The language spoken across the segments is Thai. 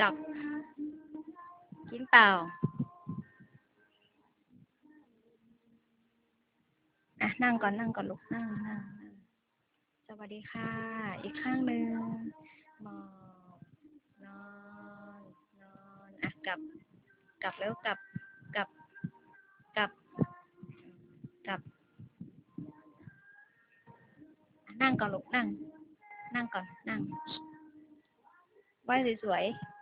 จอกกินเปล่าอะนั่งก่อนนั่งก่อนลูกนั่งนั่งสวัสดีค่ะ อีกข้างหนึ่งหมอบนอนนอนอะกลับ กลับแล้วกลับกลับกลับกลับ นั่งก่อนลูกนั่ง นั่งก่อนนั่งไหวสวยๆ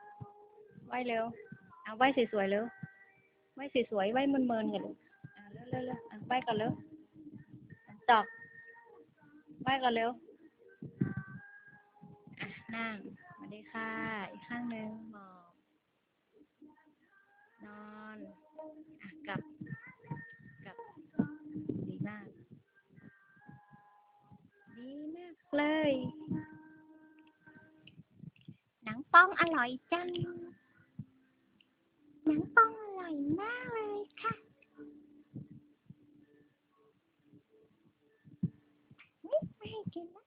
ไหวเร็วเอาไหวสวยๆเร็วไหวสวยๆไหวเมินๆกันลูกเร็วเร็วเร็วอะไหวก่อนเร็วจอกไหวก่อนเร็วอะนั่งสวัสดีค่ะ อีกข้างหนึ่งหมอบนอนอะกลับกลับดีมาก ดีมากเลย หนังป้องอร่อยจัง นังป้องอร่อยมากเลยค่ะนี่ไม่ให้กินนะ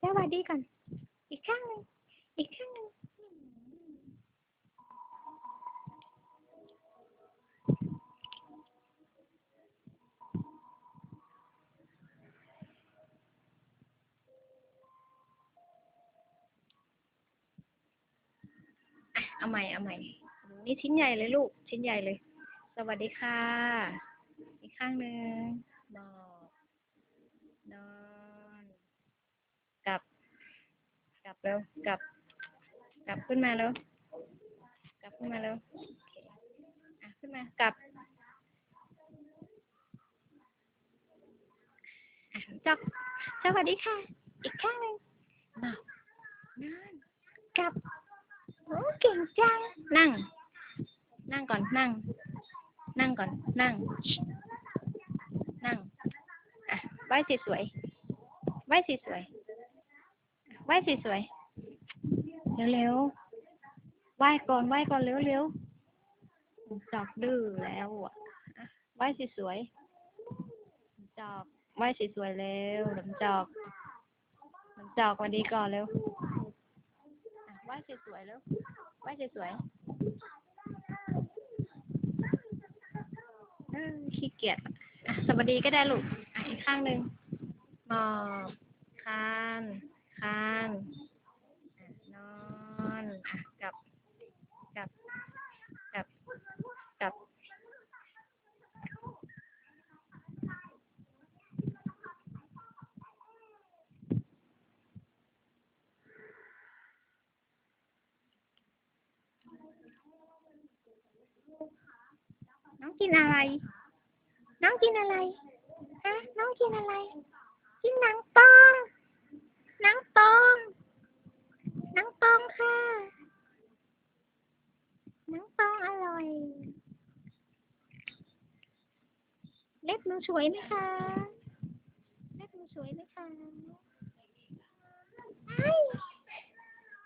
สวัสดีก่อน อีกข้างหนึ่งอีกข้างหนึ่งอะเอาใหม่เอาใหม่ นี่ชิ้นใหญ่เลยลูก ชิ้นใหญ่เลย สวัสดีค่ะ อีกข้างหนึ่งหมอบนอนกลับ กลับเร็วกลับ กลับขึ้นมาเร็วกลับขึ้นมาเร็วอะขึ้นมากลับอะจอกสวัสดีค่ะ อีกข้างหนึ่งหมอบนอนกลับโอ้เก่งจังนั่ง นั่งก่อน นั่ง นั่งก่อน นั่ง นั่ง อะไหว้สวยๆไหว้สวยๆไหว้สวยๆเร็วๆไหว้ก่อน ไหว้ก่อน เร็วๆจอกดื้อแล้วอะอะไหว้สวยๆจอกไหว้สวยๆเร็วลำจอกลำจอกวัสดีก่อนเร็วอะไหว้สวยๆเร็วไหว้สวยๆ เออ ขี้เกียจอะสวัสดีก็ได้ลูกอะอีกข้างหนึ่งหมอบคานคานอะนอนอะกลับ กลับ กลับ กลับ น้อง กินอะไร น้องกินอะไรฮะน้องกินอะไร กินหนังปองหนังปองหนังปองค่ะหนังปองอร่อย เล็บหนูสวยไหมคะเล็บหนูสวยไหมคะไอ้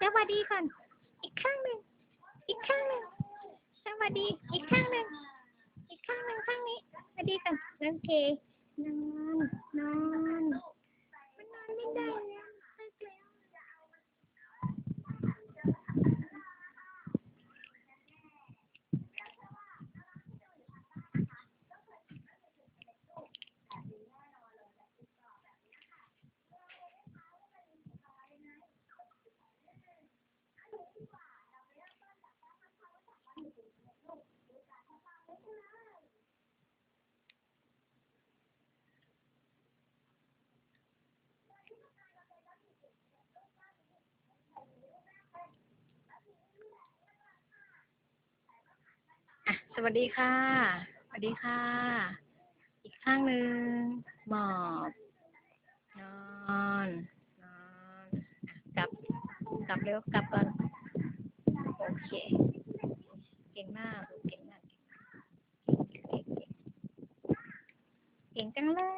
สวัสดีก่อน อีกข้างหนึ่งอีกข้างหนึ่งสวัสดี อีกข้างหนึ่ง ข้างหนึ่งข้างนี้สวัสดีก่อนโอเคนอนนอนมัน สวัสดีค่ะ สวัสดีค่ะ อีกข้างหนึ่งหมอบ นอน นอนกลับ กลับเร็ว กลับก่อน โอเค เก่งมาก เก่งมาก เก่งเก่งเก่งจังเลย